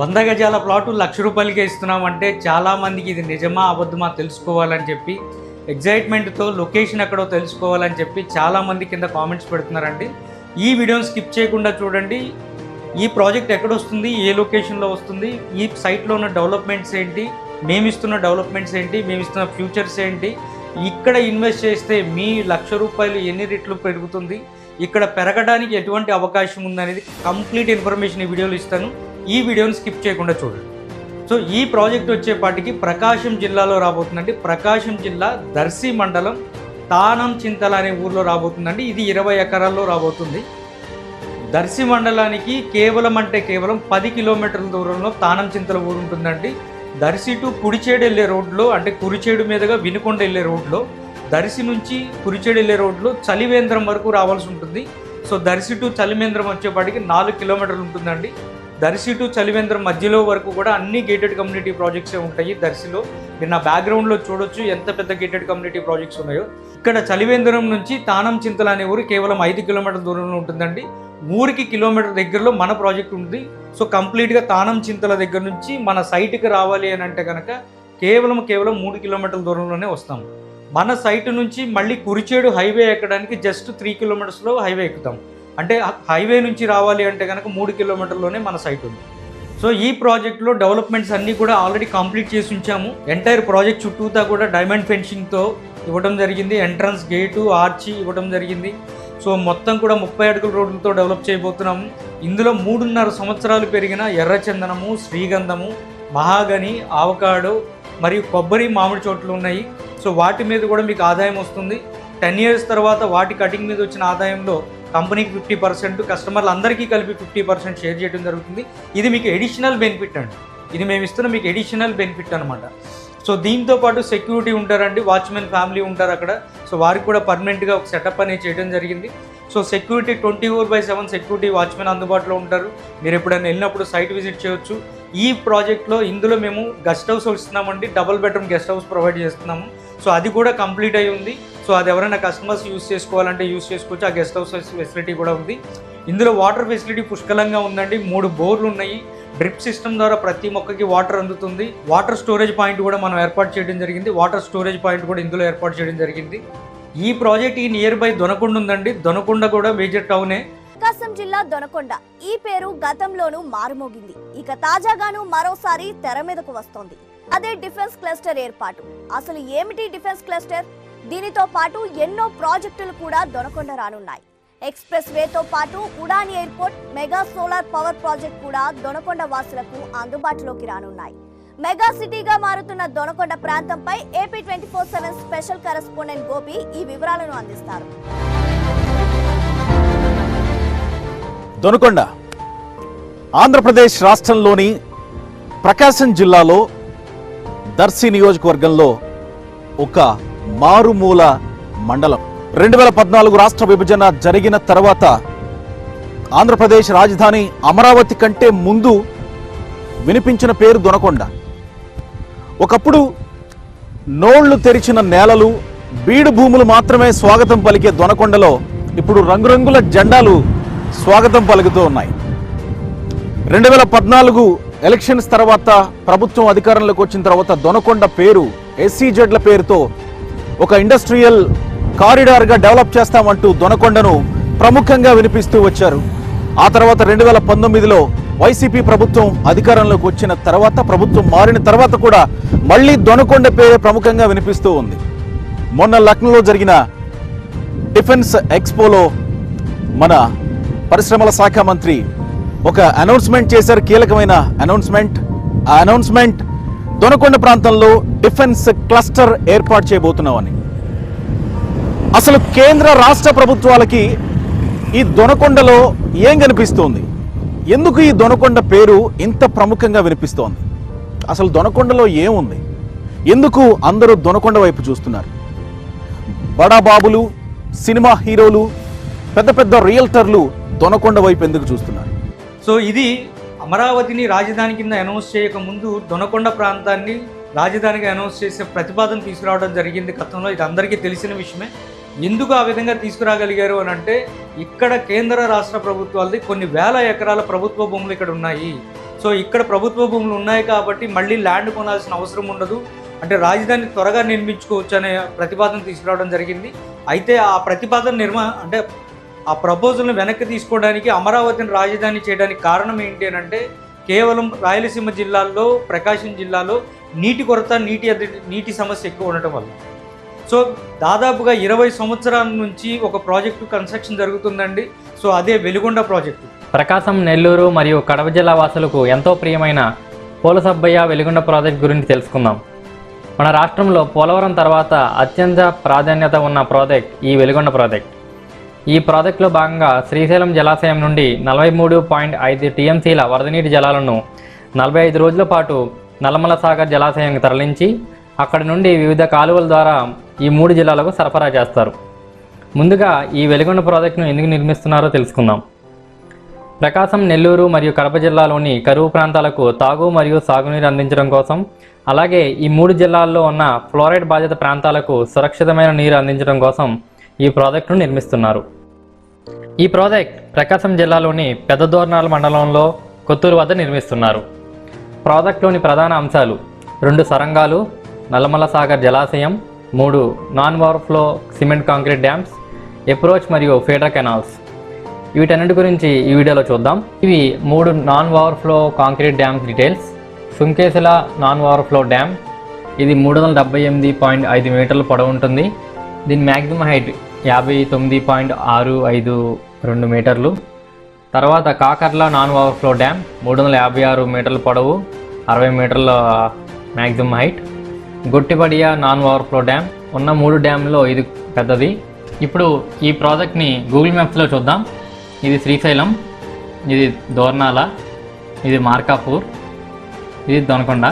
వంద గజాల ప్లాటు లక్ష రూపాయలకే ఇస్తున్నామంటే చాలామందికి ఇది నిజమా అబద్ధమా తెలుసుకోవాలని చెప్పి ఎగ్జైట్మెంట్తో లొకేషన్ ఎక్కడో తెలుసుకోవాలని చెప్పి చాలామంది కింద కామెంట్స్ పెడుతున్నారండి. ఈ వీడియోని స్కిప్ చేయకుండా చూడండి. ఈ ప్రాజెక్ట్ ఎక్కడ వస్తుంది ఏ లొకేషన్లో వస్తుంది ఈ సైట్లో ఉన్న డెవలప్మెంట్స్ ఏంటి మేము ఇస్తున్న డెవలప్మెంట్స్ ఏంటి మేము ఇస్తున్న ఫ్యూచర్స్ ఏంటి ఇక్కడ ఇన్వెస్ట్ చేస్తే మీ లక్ష రూపాయలు ఎన్ని రెట్లు పెరుగుతుంది? ఇక్కడ పెరగడానికి ఎటువంటి అవకాశం ఉందనేది కంప్లీట్ ఇన్ఫర్మేషన్ ఈ వీడియోలో ఇస్తాను. ఈ వీడియోని స్కిప్ చేయకుండా చూడండి. సో ఈ ప్రాజెక్ట్ వచ్చేపాటికి ప్రకాశం జిల్లాలో రాబోతుందండి. ప్రకాశం జిల్లా దర్శి మండలం తానం చింతల అనే ఊర్లో రాబోతుందండి. ఇది ఇరవై ఎకరాల్లో రాబోతుంది. దర్శి మండలానికి కేవలం అంటే కేవలం పది కిలోమీటర్ల దూరంలో తానం చింతల ఊరు ఉంటుందండి. దర్శి టు కుడిచేడు వెళ్ళే రోడ్లో అంటే కురిచేడు మీదుగా వినుకొండ వెళ్ళే రోడ్లో దర్శి నుంచి కురిచేడు వెళ్ళే రోడ్లో చలివేంద్రం వరకు రావాల్సి ఉంటుంది. సో దర్శి టు చలివేంద్రం వచ్చేపాటికి నాలుగు కిలోమీటర్లు ఉంటుందండి. దర్శి టు చలివేంద్రం మధ్యలో వరకు కూడా అన్ని గేటెడ్ కమ్యూనిటీ ప్రాజెక్ట్సే ఉంటాయి దర్శిలో. మీరు నా బ్యాక్గ్రౌండ్లో చూడొచ్చు ఎంత పెద్ద గేటెడ్ కమ్యూనిటీ ప్రాజెక్ట్స్ ఉన్నాయో. ఇక్కడ చలివేంద్రం నుంచి తానం చింతల అనే ఊరు కేవలం ఐదు కిలోమీటర్ల దూరంలో ఉంటుందండి. ఊరికి కిలోమీటర్ దగ్గరలో మన ప్రాజెక్ట్ ఉంది. సో కంప్లీట్గా తానం చింతల దగ్గర నుంచి మన సైట్కి రావాలి అని అంటే కనుక కేవలం కేవలం మూడు కిలోమీటర్ల దూరంలోనే వస్తాం. మన సైట్ నుంచి మళ్ళీ కురిచేడు హైవే ఎక్కడానికి జస్ట్ త్రీ కిలోమీటర్స్లో హైవే ఎక్కుతాం. అంటే హైవే నుంచి రావాలి అంటే కనుక మూడు కిలోమీటర్లోనే మన సైట్ ఉంది. సో ఈ ప్రాజెక్ట్లో డెవలప్మెంట్స్ అన్నీ కూడా ఆల్రెడీ కంప్లీట్ చేసి ఉంచాము. ఎంటైర్ ప్రాజెక్ట్ చుట్టూతా కూడా డైమండ్ ఫెన్షింగ్తో ఇవ్వడం జరిగింది. ఎంట్రన్స్ గేటు ఆర్చి ఇవ్వడం జరిగింది. సో మొత్తం కూడా ముప్పై అడుగుల రోడ్లతో డెవలప్ చేయబోతున్నాము. ఇందులో మూడున్నర సంవత్సరాలు పెరిగిన ఎర్రచందనము శ్రీగంధము మహాగని ఆవకాడో మరియు కొబ్బరి మామిడి చోట్లు ఉన్నాయి. సో వాటి మీద కూడా మీకు ఆదాయం వస్తుంది. టెన్ ఇయర్స్ తర్వాత వాటి కటింగ్ మీద వచ్చిన ఆదాయంలో కంపెనీకి ఫిఫ్టీ పర్సెంట్ కస్టమర్లు అందరికీ కలిపి ఫిఫ్టీ పర్సెంట్ షేర్ చేయడం జరుగుతుంది. ఇది మీకు ఎడిషనల్ బెనిఫిట్ అండి. ఇది మేము ఇస్తున్న మీకు ఎడిషనల్ బెనిఫిట్ అనమాట సో దీంతో పాటు సెక్యూరిటీ ఉంటారండి వాచ్మెన్ ఫ్యామిలీ ఉంటారు అక్కడ. సో వారికి కూడా పర్మనెంట్గా ఒక సెటప్ అనేది చేయడం జరిగింది. So security twenty four by seven security watchman అందుబాటులో ఉంటారు. మీరు ఎప్పుడైనా వెళ్ళినప్పుడు సైట్ విజిట్ చేయొచ్చు. ఈ ప్రాజెక్ట్లో ఇందులో మేము గెస్ట్ హౌస్ ఇస్తున్నామండి. Double bedroom guest house provide చేస్తున్నాము. సో అది కూడా కంప్లీట్ అయి ఉంది. సో అది ఎవరైనా కస్టమర్స్ యూస్ చేసుకోవాలంటే యూస్ చేసుకోవచ్చు. ఆ గెస్ట్ హౌస్ ఫెసిలిటీ కూడా ఉంది. ఇందులో వాటర్ ఫెసిలిటీ పుష్కలంగా ఉందండి. మూడు బోర్లు ఉన్నాయి. డ్రిప్ సిస్టమ్ ద్వారా ప్రతి మొక్కకి వాటర్ అందుతుంది. వాటర్ స్టోరేజ్ పాయింట్ కూడా మనం ఏర్పాటు చేయడం జరిగింది. వాటర్ స్టోరేజ్ పాయింట్ కూడా ఇందులో ఏర్పాటు చేయడం జరిగింది. ఈ ప్రాజెక్ట్ ఈ నియర్ బై దొనకొండ ఉందండి. దొనకొండ కూడా మేజర్ టౌనే ప్రకాశం జిల్లా దొనకొండ. ఈ పేరు గతంలోనూ మారుమోగింది. ఇక తాజాగాను మరోసారి తెర మీదకు వస్తోంది. అదే డిఫెన్స్ క్లస్టర్ ఏర్పాటు. అసలు ఏమిటి డిఫెన్స్ క్లస్టర్ దీనితో పాటు ఎన్నో ప్రాజెక్టులు కూడా దొనకొండ రానున్నాయి. ఎక్స్ప్రెస్ వేతో పాటు Udan airport mega solar power project కూడా దొనకొండ వాసులకు అందుబాటులోకి రానున్నాయి. మెగా సిటీగా మారుతున్న దొనకొండ ప్రాంతంపై AP twenty four seven special correspondent Gopi ఈ వివరాలను అందిస్తారు. దొనకొండ ఆంధ్రప్రదేశ్ రాష్ట్రంలోని ప్రకాశం జిల్లాలో దర్శి నియోజకవర్గంలో ఒక మారుమూల మండలం. రెండు వేల పద్నాలుగు రాష్ట్ర విభజన జరిగిన తర్వాత ఆంధ్రప్రదేశ్ రాజధాని అమరావతి కంటే ముందు వినిపించిన పేరు దొనకొండ. ఒకప్పుడు నోళ్ళు తెరిచిన నేలలు బీడు భూములు మాత్రమే స్వాగతం పలికే దొనకొండలో ఇప్పుడు రంగురంగుల జెండాలు స్వాగతం పలుకుతూ ఉన్నాయి. రెండు వేల పద్నాలుగు ఎలక్షన్స్ తర్వాత ప్రభుత్వం అధికారంలోకి వచ్చిన తర్వాత దొనకొండ పేరు ఎస్సీజెడ్ల పేరుతో ఒక ఇండస్ట్రియల్ కారిడార్గా డెవలప్ చేస్తామంటూ దొనకొండను ప్రముఖంగా వినిపిస్తూ వచ్చారు. ఆ తర్వాత రెండు వేల పంతొమ్మిదిలో వైసీపీ ప్రభుత్వం అధికారంలోకి వచ్చిన తర్వాత ప్రభుత్వం మారిన తర్వాత కూడా మళ్ళీ దొనకొండ పేరు ప్రముఖంగా వినిపిస్తూ ఉంది. మొన్న లక్నోలో జరిగిన డిఫెన్స్ ఎక్స్పోలో మన పరిశ్రమల శాఖ మంత్రి ఒక అనౌన్స్మెంట్ చేశారు. కీలకమైన అనౌన్స్మెంట్. ఆ అనౌన్స్మెంట్ దొనకొండ ప్రాంతంలో డిఫెన్స్ క్లస్టర్ ఏర్పాటు చేయబోతున్నామని. అసలు కేంద్ర రాష్ట్ర ప్రభుత్వాలకి ఈ దొనకొండలో ఏం కనిపిస్తోంది? ఎందుకు ఈ దొనకొండ పేరు ఇంత ప్రముఖంగా వినిపిస్తోంది? అసలు దొనకొండలో ఏముంది? ఎందుకు అందరూ దొనకొండ వైపు చూస్తున్నారు? బడాబాబులు సినిమా హీరోలు పెద్ద పెద్ద రియల్టర్లు దొనకొండ వైపు ఎందుకు చూస్తున్నారు? సో ఇది అమరావతిని రాజధాని కింద అనౌన్స్ చేయక ముందు దొనకొండ ప్రాంతాన్ని రాజధానిగా అనౌన్స్ చేసే ప్రతిపాదన తీసుకురావడం జరిగింది గతంలో. ఇది అందరికీ తెలిసిన విషయమే. ఎందుకు ఆ విధంగా తీసుకురాగలిగారు అని అంటే ఇక్కడ కేంద్ర రాష్ట్ర ప్రభుత్వాలది కొన్ని వేల ఎకరాల ప్రభుత్వ భూములు ఇక్కడ ఉన్నాయి. సో ఇక్కడ ప్రభుత్వ భూములు ఉన్నాయి కాబట్టి మళ్ళీ ల్యాండ్ కొనాల్సిన అవసరం ఉండదు. అంటే రాజధాని త్వరగా నిర్మించుకోవచ్చు అనే ప్రతిపాదన తీసుకురావడం జరిగింది. అయితే ఆ ప్రతిపాదన నిర్మా అంటే ఆ ప్రపోజల్ని వెనక్కి తీసుకోవడానికి అమరావతిని రాజధాని చేయడానికి కారణం ఏంటి అని అంటే కేవలం రాయలసీమ జిల్లాల్లో ప్రకాశం జిల్లాలో నీటి కొరత నీటి నీటి సమస్య ఎక్కువ ఉండటం వల్ల. సో దాదాపుగా ఇరవై సంవత్సరాల నుంచి ఒక ప్రాజెక్టు కన్స్ట్రక్షన్ జరుగుతుందండి. సో అదే వెలుగొండ ప్రాజెక్టు. ప్రకాశం నెల్లూరు మరియు కడప జిల్లా వాసులకు ఎంతో ప్రియమైన పోలసబ్బయ్య వెలుగొండ ప్రాజెక్ట్ గురించి తెలుసుకుందాం. మన రాష్ట్రంలో పోలవరం తర్వాత అత్యంత ప్రాధాన్యత ఉన్న ప్రాజెక్ట్ ఈ వెలుగొండ ప్రాజెక్ట్. ఈ ప్రాజెక్టులో భాగంగా శ్రీశైలం జలాశయం నుండి నలభై మూడు పాయింట్ ఐదు టీఎంసీల వరద నీటి జలాలను నలభై ఐదు రోజుల పాటు నల్లమల సాగర్ జలాశయానికి తరలించి అక్కడి నుండి వివిధ కాలువల ద్వారా ఈ మూడు జిల్లాలకు సరఫరా చేస్తారు. ముందుగా ఈ వెలుగొండ ప్రాజెక్టును ఎందుకు నిర్మిస్తున్నారో తెలుసుకుందాం. ప్రకాశం నెల్లూరు మరియు కడప జిల్లాలోని కరువు ప్రాంతాలకు తాగు మరియు సాగునీరు అందించడం కోసం అలాగే ఈ మూడు జిల్లాల్లో ఉన్న ఫ్లోరైడ్ బాధిత ప్రాంతాలకు సురక్షితమైన నీరు అందించడం కోసం ఈ ప్రాజెక్టును నిర్మిస్తున్నారు. ఈ ప్రాజెక్ట్ ప్రకాశం జిల్లాలోని పెద్దదోర్నాల మండలంలో కొత్తూరు వద్ద నిర్మిస్తున్నారు. ప్రాజెక్టులోని ప్రధాన అంశాలు రెండు సొరంగాలు నల్లమల సాగర్ జలాశయం మూడు non overflow cement concrete dams approach మరియు ఫీడర్ కెనాల్స్. వీటన్నిటి గురించి ఈ వీడియోలో చూద్దాం. ఇవి మూడు non overflow concrete dams details. Sunkesula non overflow dam. ఇది మూడు వందల డెబ్బై ఎనిమిది పాయింట్ ఐదు మీటర్ల పొడవు ఉంటుంది. దీని మ్యాక్సిమం హైట్ యాభై తొమ్మిది పాయింట్ ఆరు ఐదు రెండు మీటర్లు. తర్వాత కాకర్ల నాన్ ఓవర్ఫ్లో డ్యామ్ మూడు వందల యాభై ఆరు మీటర్ల పొడవు అరవై మీటర్ల maximum height. Gottipadia non overflow dam ఉన్న మూడు డ్యామ్లో ఇది పెద్దది. ఇప్పుడు ఈ ప్రాజెక్ట్ని గూగుల్ మ్యాప్స్లో చూద్దాం. ఇది శ్రీశైలం ఇది దోర్నాల ఇది మార్కాపూర్ ఇది దొనకొండ.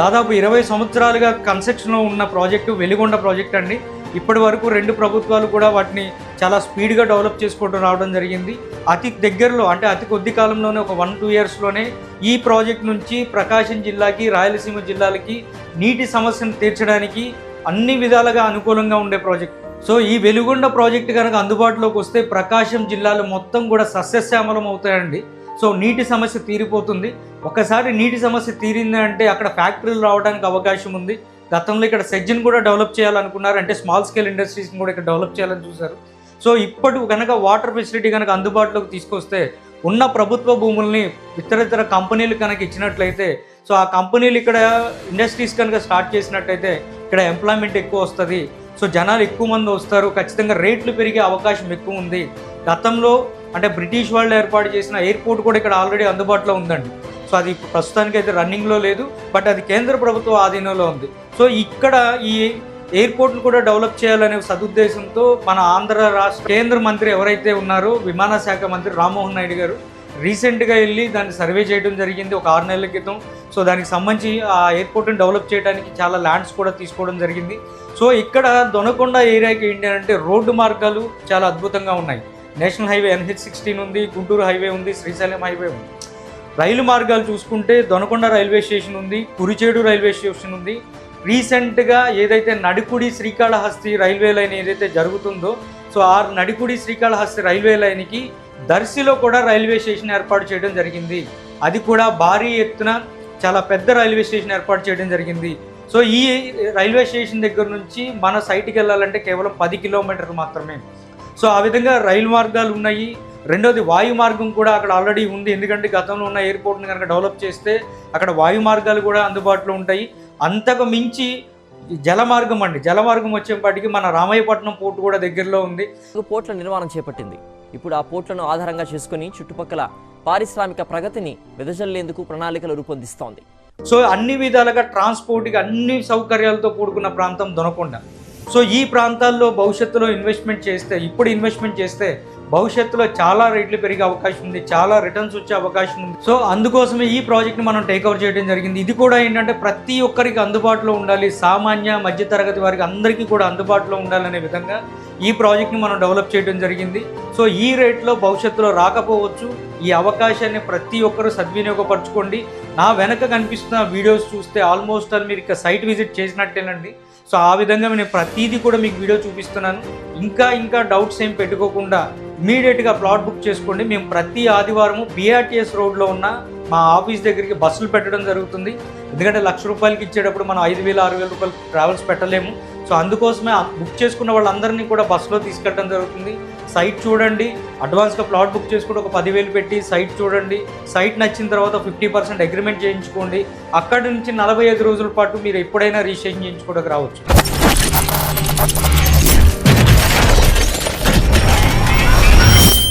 దాదాపు ఇరవై సంవత్సరాలుగా కన్స్ట్రక్షన్లో ఉన్న ప్రాజెక్టు వెలిగొండ ప్రాజెక్ట్ అండి. ఇప్పటి వరకు రెండు ప్రభుత్వాలు కూడా వాటిని చాలా స్పీడ్గా డెవలప్ చేసుకుంటూ రావడం జరిగింది. అతి దగ్గరలో అంటే అతి కొద్ది కాలంలోనే ఒక వన్ టూ ఇయర్స్లోనే ఈ ప్రాజెక్ట్ నుంచి ప్రకాశం జిల్లాకి రాయలసీమ జిల్లాలకి నీటి సమస్యను తీర్చడానికి అన్ని విధాలుగా అనుకూలంగా ఉండే ప్రాజెక్ట్. సో ఈ వెలుగొండ ప్రాజెక్ట్ కనుక అందుబాటులోకి వస్తే ప్రకాశం జిల్లాలో మొత్తం కూడా సస్యశ్యామలం అవుతాయండి. సో నీటి సమస్య తీరిపోతుంది. ఒకసారి నీటి సమస్య తీరింది అంటే అక్కడ ఫ్యాక్టరీలు రావడానికి అవకాశం ఉంది. గతంలో ఇక్కడ సెజ్జన్ కూడా డెవలప్ చేయాలనుకున్నారు అంటే స్మాల్ స్కేల్ ఇండస్ట్రీస్ని కూడా ఇక్కడ డెవలప్ చేయాలని చూశారు. సో ఇప్పటి కనుక వాటర్ ఫెసిలిటీ కనుక అందుబాటులోకి తీసుకొస్తే ఉన్న ప్రభుత్వ భూముల్ని ఇతర ఇతర కంపెనీలు కనుక ఇచ్చినట్లయితే సో ఆ కంపెనీలు ఇక్కడ ఇండస్ట్రీస్ కనుక స్టార్ట్ చేసినట్టయితే ఇక్కడ ఎంప్లాయ్మెంట్ ఎక్కువ వస్తుంది. సో జనాలు ఎక్కువ మంది వస్తారు. ఖచ్చితంగా రేట్లు పెరిగే అవకాశం ఎక్కువ ఉంది. గతంలో అంటే బ్రిటిష్ వాళ్ళు ఏర్పాటు చేసిన ఎయిర్పోర్ట్ కూడా ఇక్కడ ఆల్రెడీ అందుబాటులో ఉందండి. సో అది ప్రస్తుతానికి అయితే రన్నింగ్లో లేదు బట్ అది కేంద్ర ప్రభుత్వ ఆధీనంలో ఉంది. సో ఇక్కడ ఈ ఎయిర్పోర్ట్ను కూడా డెవలప్ చేయాలనే సదుద్దేశంతో మన ఆంధ్ర రాష్ట్ర కేంద్ర మంత్రి ఎవరైతే ఉన్నారో విమాన శాఖ మంత్రి రామ్మోహన్ నాయుడు గారు రీసెంట్గా వెళ్ళి దాన్ని సర్వే చేయడం జరిగింది ఒక ఆరు నెలల క్రితం. సో దానికి సంబంధించి ఆ ఎయిర్పోర్ట్ని డెవలప్ చేయడానికి చాలా ల్యాండ్స్ కూడా తీసుకోవడం జరిగింది. సో ఇక్కడ దొనకొండ ఏరియాకి ఏంటి అంటే రోడ్డు మార్గాలు చాలా అద్భుతంగా ఉన్నాయి. నేషనల్ హైవే ఎన్హెచ్ సిక్స్టీన్ ఉంది గుంటూరు హైవే ఉంది శ్రీశైలం హైవే ఉంది. రైలు మార్గాలు చూసుకుంటే దొనకొండ రైల్వే స్టేషన్ ఉంది కురిచేడు రైల్వే స్టేషన్ ఉంది. రీసెంట్గా ఏదైతే నడికుడి శ్రీకాళహస్తి రైల్వే లైన్ ఏదైతే జరుగుతుందో సో ఆ నడికుడి శ్రీకాళహస్తి రైల్వే లైన్కి దర్శిలో కూడా రైల్వే స్టేషన్ ఏర్పాటు చేయడం జరిగింది. అది కూడా భారీ ఎత్తున చాలా పెద్ద రైల్వే స్టేషన్ ఏర్పాటు చేయడం జరిగింది. సో ఈ రైల్వే స్టేషన్ దగ్గర నుంచి మన సైట్కి వెళ్ళాలంటే కేవలం పది కిలోమీటర్లు మాత్రమే. సో ఆ విధంగా రైలు మార్గాలు ఉన్నాయి. రెండోది వాయు మార్గం కూడా అక్కడ ఆల్రెడీ ఉంది. ఎందుకంటే గతంలో ఉన్న ఎయిర్పోర్ట్ని కనుక డెవలప్ చేస్తే అక్కడ వాయు మార్గాలు కూడా అందుబాటులో ఉంటాయి. అంతకు మించి ఈ జల మార్గం అండి. జల మార్గం వచ్చేపాటికి మన రామయ్యపట్నం పోర్టు కూడా దగ్గరలో ఉంది. పోర్ట్ల నిర్మాణం చేపట్టింది. ఇప్పుడు ఆ పోర్ట్లను ఆధారంగా చేసుకుని చుట్టుపక్కల పారిశ్రామిక ప్రగతిని వెదజల్లేందుకు ప్రణాళికలు రూపొందిస్తోంది. సో అన్ని విధాలుగా ట్రాన్స్పోర్ట్కి అన్ని సౌకర్యాలతో కూడుకున్న ప్రాంతం దొనకొండ. సో ఈ ప్రాంతాల్లో భవిష్యత్తులో ఇన్వెస్ట్మెంట్ చేస్తే ఇప్పుడు ఇన్వెస్ట్మెంట్ చేస్తే భవిష్యత్తులో చాలా రేట్లు పెరిగే అవకాశం ఉంది చాలా రిటర్న్స్ వచ్చే అవకాశం ఉంది. సో అందుకోసమే ఈ ప్రాజెక్ట్ని మనం టేక్అవుట్ చేయడం జరిగింది. ఇది కూడా ఏంటంటే ప్రతి ఒక్కరికి అందుబాటులో ఉండాలి సామాన్య మధ్యతరగతి వారికి అందరికీ కూడా అందుబాటులో ఉండాలనే విధంగా ఈ ప్రాజెక్ట్ని మనం డెవలప్ చేయడం జరిగింది. సో ఈ రేట్లో భవిష్యత్తులో రాకపోవచ్చు. ఈ అవకాశాన్ని ప్రతి ఒక్కరూ సద్వినియోగపరచుకోండి. నా వెనక కనిపిస్తున్న వీడియోస్ చూస్తే ఆల్మోస్ట్ ఆల్ మీరు ఇక సైట్ విజిట్ చేసినట్టేనండి. సో ఆ విధంగా నేను ప్రతిదీ కూడా మీకు వీడియో చూపిస్తున్నాను. ఇంకా ఇంకా డౌట్స్ ఏం పెట్టుకోకుండా ఇమీడియట్గా ప్లాట్ బుక్ చేసుకోండి. మేము ప్రతి ఆదివారము బీఆర్టీఎస్ రోడ్లో ఉన్న మా ఆఫీస్ దగ్గరికి బస్సులు పెట్టడం జరుగుతుంది. ఎందుకంటే లక్ష రూపాయలకి ఇచ్చేటప్పుడు మనం ఐదు వేలు ఆరు వేల రూపాయలు ట్రావెల్స్ పెట్టలేము. సో అందుకోసమే ఆ బుక్ చేసుకున్న వాళ్ళందరినీ కూడా బస్సులో తీసుకెళ్ళడం జరుగుతుంది. సైట్ చూడండి. అడ్వాన్స్గా ప్లాట్ బుక్ చేసుకుంటే ఒక పదివేలు పెట్టి సైట్ చూడండి. సైట్ నచ్చిన తర్వాత ఫిఫ్టీ పర్సెంట్ అగ్రిమెంట్ చేయించుకోండి. అక్కడి నుంచి నలభై ఐదు రోజుల పాటు మీరు ఎప్పుడైనా రిజిస్ట్రేషన్ చేయించుకోవడానికి రావచ్చు.